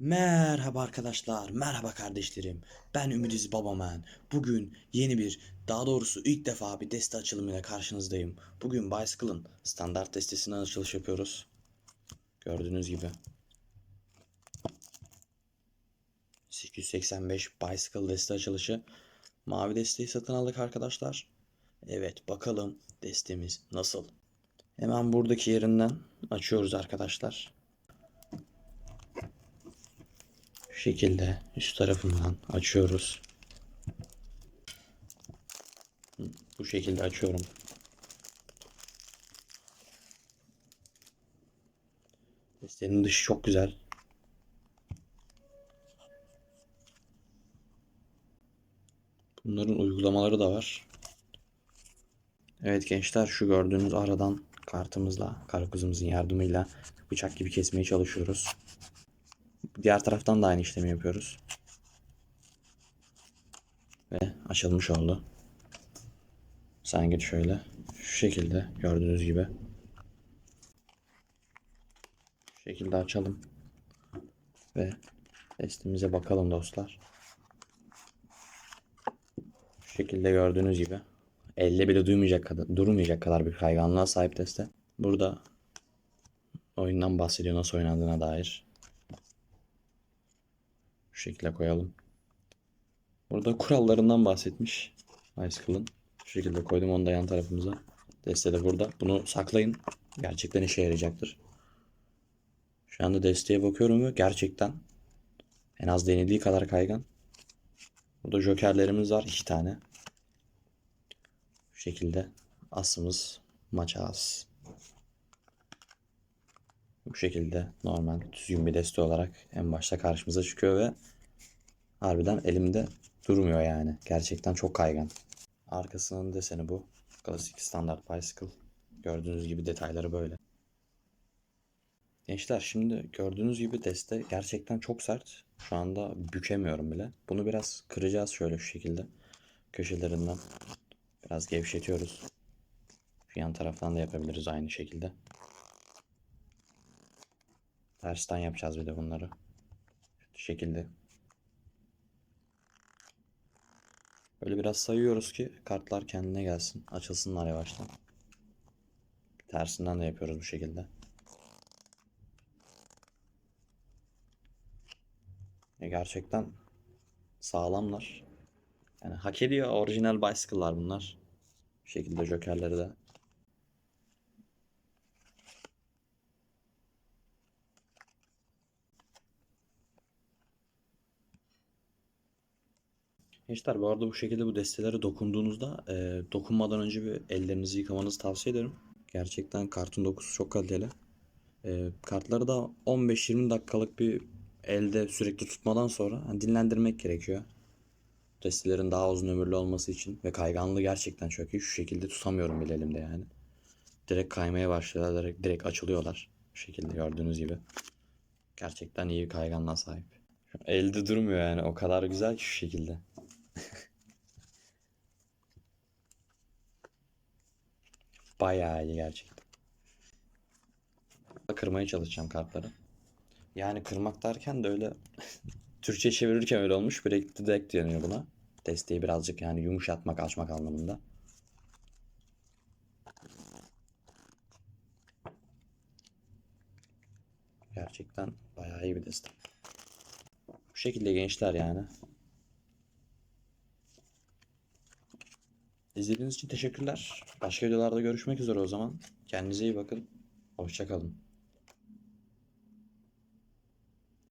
Merhaba arkadaşlar, merhaba kardeşlerim. Ben Ümidiz Babamen. Bugün yeni bir, daha doğrusu ilk defa bir deste açılımıyla karşınızdayım. Bugün Bicycle'ın standart destesinden açılış yapıyoruz. Gördüğünüz gibi. 885 Bicycle deste açılışı. Mavi desteği satın aldık arkadaşlar. Evet bakalım destemiz nasıl. Hemen buradaki yerinden açıyoruz arkadaşlar. Şu şekilde üst tarafından açıyoruz. Bu şekilde açıyorum. Destenin dışı çok güzel. Bunların uygulamaları da var. Evet gençler şu gördüğünüz aradan kartımızla, karpuzumuzun yardımıyla bıçak gibi kesmeye çalışıyoruz. Diğer taraftan da aynı işlemi yapıyoruz. Ve açılmış oldu. Sanki şöyle şu şekilde gördüğünüz gibi. Şu şekilde açalım. Ve testimize bakalım dostlar. Şu şekilde gördüğünüz gibi. Elle bile duymayacak kadar, durmayacak kadar bir kayganlığa sahip teste. Burada oyundan bahsediyor nasıl oynandığına dair. Şu şekilde koyalım. Burada kurallarından bahsetmiş. Bicycle'ın. Şu şekilde koydum onu da yan tarafımıza. Deste de burada. Bunu saklayın. Gerçekten işe yarayacaktır. Şu anda desteğe bakıyorum ve gerçekten en az denildiği kadar kaygan. Burada jokerlerimiz var. iki tane. Şu şekilde asımız maça as. Bu şekilde normal düzgün bir deste olarak en başta karşımıza çıkıyor ve harbiden elimde durmuyor yani. Gerçekten çok kaygan. Arkasının deseni bu. Klasik standart bicycle. Gördüğünüz gibi detayları böyle. Gençler şimdi gördüğünüz gibi deste gerçekten çok sert. Şu anda bükemiyorum bile. Bunu biraz kıracağız şöyle şu şekilde. Köşelerinden biraz gevşetiyoruz. Yan taraftan da yapabiliriz aynı şekilde. Tersten yapacağız bir de bunları. Şu şekilde. Böyle biraz sayıyoruz ki kartlar kendine gelsin. Açılsınlar yavaştan. Tersinden de yapıyoruz bu şekilde. E gerçekten sağlamlar. Yani hak ediyor orijinal bicycle'lar bunlar. Bu şekilde jokerleri de Gençler bu arada bu şekilde bu destelere dokunduğunuzda e, dokunmadan önce bir ellerinizi yıkamanızı tavsiye ederim. Gerçekten kartın dokusu çok kaliteli. E, kartları da 15-20 dakikalık bir elde sürekli tutmadan sonra hani dinlendirmek gerekiyor. Destelerin daha uzun ömürlü olması için ve kayganlığı gerçekten çok iyi. Şu şekilde tutamıyorum bile elimde yani. Direkt kaymaya başlıyorlar, direkt, direkt açılıyorlar. Şu şekilde gördüğünüz gibi. Gerçekten iyi bir kayganlığa sahip. Elde durmuyor yani o kadar güzel ki şu şekilde. Bayağı iyi gerçekten. Kırmaya çalışacağım kartları. Yani kırmak derken de öyle Türkçe çevirirken öyle olmuş. Break deck deniyor buna. Desteği birazcık yani yumuşatmak, açmak anlamında. Gerçekten bayağı iyi bir destek. Bu şekilde gençler yani. İzlediğiniz için teşekkürler. Başka videolarda görüşmek üzere o zaman. Kendinize iyi bakın. Hoşçakalın.